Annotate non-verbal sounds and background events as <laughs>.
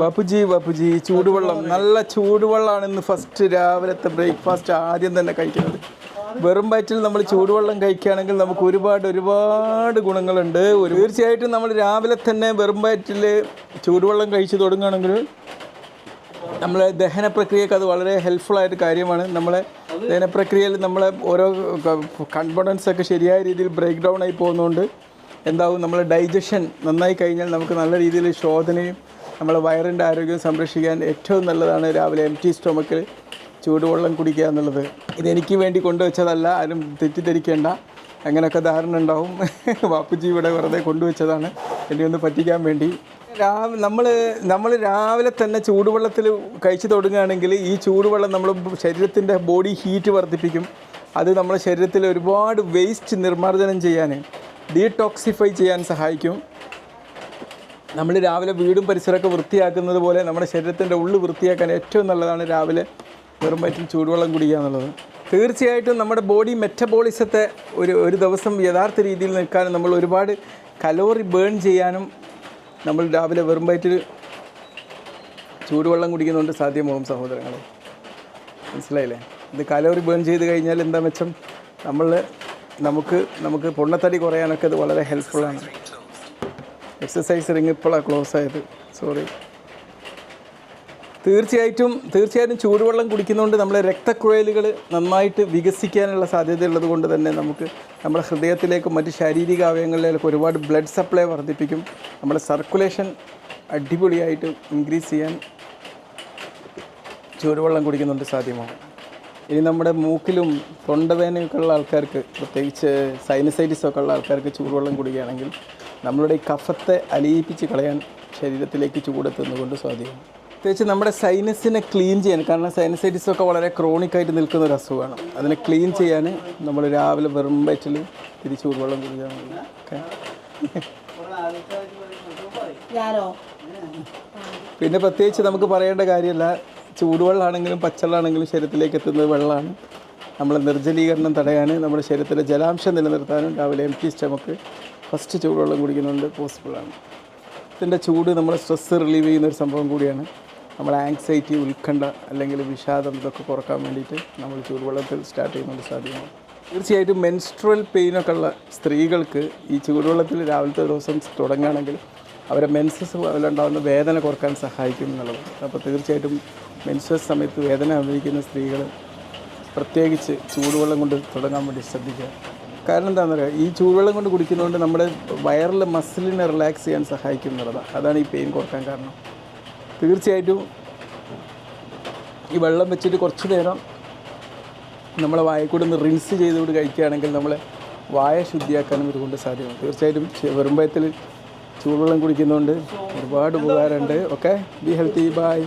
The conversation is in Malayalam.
ബാപ്പുജി ബാപ്പുജി ചൂടുവെള്ളം. നല്ല ചൂടുവെള്ളമാണ് ഇന്ന് ഫസ്റ്റ് രാവിലത്തെ ബ്രേക്ക്ഫാസ്റ്റ് ആദ്യം തന്നെ കഴിക്കുന്നത്. വെറും വയറ്റിൽ നമ്മൾ ചൂടുവെള്ളം കഴിക്കുകയാണെങ്കിൽ നമുക്ക് ഒരുപാട് ഒരുപാട് ഗുണങ്ങളുണ്ട്. തീർച്ചയായിട്ടും നമ്മൾ രാവിലെ തന്നെ വെറും വയറ്റിൽ ചൂടുവെള്ളം കഴിച്ച് തുടങ്ങുകയാണെങ്കിൽ നമ്മളെ ദഹന പ്രക്രിയക്ക് അത് വളരെ ഹെൽപ്ഫുൾ ആയിട്ട് കാര്യമാണ്. നമ്മളെ ദഹന പ്രക്രിയയിൽ നമ്മളെ ഓരോ കമ്പോണൻസ് ഒക്കെ ശരിയായ രീതിയിൽ ബ്രേക്ക് ഡൗൺ ആയി പോകുന്നതുകൊണ്ട് എന്താവും? നമ്മളെ ഡൈജഷൻ നന്നായി കഴിഞ്ഞാൽ നമുക്ക് നല്ല രീതിയിൽ ശോധനയും നമ്മളെ വയറിന്റെ ആരോഗ്യം സംരക്ഷിക്കാൻ ഏറ്റവും നല്ലതാണ് രാവിലെ എം ടി സ്റ്റൊമക്കിൽ ചൂടുവെള്ളം കുടിക്കുക എന്നുള്ളത്. ഇതെനിക്ക് വേണ്ടി കൊണ്ടുവച്ചതല്ല ആരും തെറ്റിദ്ധരിക്കേണ്ട. അങ്ങനെയൊക്കെ ധാരണ ഉണ്ടാവും. <laughs> വാപ്പുജി ഇവിടെ വെറുതെ കൊണ്ടുവച്ചതാണ്. എന്നെ ഒന്ന് പറ്റിക്കാൻ വേണ്ടി. രാ നമ്മൾ നമ്മൾ രാവിലെ തന്നെ ചൂടുവെള്ളത്തിൽ കഴിച്ചു തുടങ്ങുകയാണെങ്കിൽ ഈ ചൂടുവെള്ളം നമ്മൾ ശരീരത്തിന്റെ ബോഡി ഹീറ്റ് വർദ്ധിപ്പിക്കും. അത് നമ്മുടെ ശരീരത്തിൽ ഒരുപാട് വേസ്റ്റ് നിർമ്മാർജനം ചെയ്യാൻ ഡീടോക്സിഫൈ ചെയ്യാൻ സഹായിക്കും. നമ്മൾ രാവിലെ വീടും പരിസരമൊക്കെ വൃത്തിയാക്കുന്നത് പോലെ നമ്മുടെ ശരീരത്തിന്റെ ഉള്ളു വൃത്തിയാക്കാൻ ഏറ്റവും നല്ലതാണ് രാവിലെ വെറും വയറ്റിൽ ചൂടുവെള്ളം കുടിക്കുക എന്നുള്ളത്. തീർച്ചയായിട്ടും നമ്മുടെ ബോഡി മെറ്റബോളിസത്തെ ഒരു ഒരു ദിവസം യഥാർത്ഥ രീതിയിൽ നിൽക്കാനും നമ്മൾ ഒരുപാട് കലോറി ബേൺ ചെയ്യാനും നമ്മൾ രാവിലെ വെറും വയറ്റിൽ ചൂടുവെള്ളം കുടിക്കുന്നതുകൊണ്ട് സാധ്യമാകും സഹോദരങ്ങളെ. മനസ്സിലായില്ലേ? ഇത് കലോറി ബേൺ ചെയ്ത് കഴിഞ്ഞാൽ എന്താ മെച്ചം? നമ്മൾ നമുക്ക് നമുക്ക് പൊണ്ണത്തടി കുറയാനൊക്കെ ഇത് വളരെ ഹെൽപ്ഫുള്ളാണ്. എക്സസൈസ് റിങ് ഇപ്പോഴാണ് ക്ലോസ് ആയത്. സോറി തീർച്ചയായിട്ടും തീർച്ചയായിട്ടും ചൂടുവെള്ളം കുടിക്കുന്നതുകൊണ്ട് നമ്മളെ രക്തക്കുഴലുകൾ നന്നായിട്ട് വികസിക്കാനുള്ള സാധ്യതയുള്ളത് കൊണ്ട് തന്നെ നമുക്ക് നമ്മുടെ ഹൃദയത്തിലേക്കും മറ്റ് ശാരീരിക അവയവങ്ങളിലേക്കും ഒരുപാട് ബ്ലഡ് സപ്ലൈ വർദ്ധിപ്പിക്കും. നമ്മുടെ സർക്കുലേഷൻ അടിപൊളിയായിട്ട് ഇൻക്രീസ് ചെയ്യാൻ ചൂടുവെള്ളം കുടിക്കുന്നുണ്ട് സാധ്യമാണ്. ഇനി നമ്മുടെ മൂക്കിലും തൊണ്ടവേദനയൊക്കെ ഉള്ള ആൾക്കാർക്ക് പ്രത്യേകിച്ച് സൈനസൈറ്റിസ് ഒക്കെ ഉള്ള ആൾക്കാർക്ക് ചൂടുവെള്ളം കുടിക്കുകയാണെങ്കിൽ നമ്മളുടെ ഈ കഫത്തെ അലിയിപ്പിച്ച് കളയാൻ ശരീരത്തിലേക്ക് ചൂടെത്തുന്നതുകൊണ്ട് സ്വാധീനം. പ്രത്യേകിച്ച് നമ്മുടെ സൈനസിനെ ക്ലീൻ ചെയ്യാൻ കാരണം സൈനസൈറ്റിസ് ഒക്കെ വളരെ ക്രോണിക് ആയിട്ട് നിൽക്കുന്ന ഒരു അസുഖമാണ്. അതിനെ ക്ലീൻ ചെയ്യാൻ നമ്മൾ രാവിലെ വെറും വയറ്റിൽ തിരിച്ച് ചൂടുവെള്ളം കുടിക്കാൻ ഓക്കെ? പിന്നെ പ്രത്യേകിച്ച് നമുക്ക് പറയേണ്ട കാര്യമല്ല. ചൂടുവെള്ളമാണെങ്കിലും പച്ചവെള്ളമാണെങ്കിലും ശരീരത്തിലേക്ക് എത്തുന്നത് വെള്ളമാണ്. നമ്മളെ നിർജലീകരണം തടയാൻ നമ്മുടെ ശരീരത്തിലെ ജലാംശം നിലനിർത്താനും രാവിലെ എം ടി സ്റ്റമക്ക് ഫസ്റ്റ് ചൂടുവെള്ളം കുടിക്കുന്നുണ്ട് പോസിബിളാണ് ഇതിന്റെ ചൂട് നമ്മളെ സ്ട്രെസ്സ് റിലീവ് ചെയ്യുന്ന ഒരു സംഭവം കൂടിയാണ്. നമ്മളെ ആങ്സൈറ്റി ഉത്കണ്ഠ അല്ലെങ്കിൽ വിഷാദം ഇതൊക്കെ കുറയ്ക്കാൻ വേണ്ടിയിട്ട് നമ്മൾ ചൂടുവെള്ളത്തിൽ സ്റ്റാർട്ട് ചെയ്യുന്നുണ്ട് സാധ്യമാണ്. തീർച്ചയായിട്ടും മെൻസ്ട്രൽ പെയിനൊക്കെ ഉള്ള സ്ത്രീകൾക്ക് ഈ ചൂടുവെള്ളത്തിൽ രാവിലത്തെ ദിവസം തുടങ്ങുകയാണെങ്കിൽ അവരെ മെൻസസ് ഉണ്ടാകുന്ന വേദന കുറയ്ക്കാൻ സഹായിക്കും എന്നുള്ളത്. അപ്പോൾ തീർച്ചയായിട്ടും മെൻസസ് സമയത്ത് വേദന അനുഭവിക്കുന്ന സ്ത്രീകൾ പ്രത്യേകിച്ച് ചൂടുവെള്ളം കൊണ്ട് തുടങ്ങാൻ വേണ്ടി ശ്രദ്ധിക്കുക. കാരണം എന്താണെന്ന് പറയുക ഈ ചൂടുവെള്ളം കൊണ്ട് കുടിക്കുന്നതുകൊണ്ട് നമ്മുടെ വയറിലെ മസിലിനെ റിലാക്സ് ചെയ്യാൻ സഹായിക്കും എന്നുള്ളതാണ് അതാണ് ഈ പെയിൻ കുറയ്ക്കാൻ കാരണം. തീർച്ചയായിട്ടും ഈ വെള്ളം വെച്ചിട്ട് കുറച്ച് നേരം നമ്മളെ വായക്കൂടെ ഒന്ന് റിൻസ് ചെയ്തുകൊണ്ട് കഴിക്കുകയാണെങ്കിൽ നമ്മളെ വായ ശുദ്ധിയാക്കാനും ഇതുകൊണ്ട് സാധ്യമാണ്. തീർച്ചയായിട്ടും വെറുമ്പയത്തിൽ ചൂടുവെള്ളം കുടിക്കുന്നതുകൊണ്ട് ഒരുപാട് ഉപകാരമുണ്ട്. Okay be healthy bye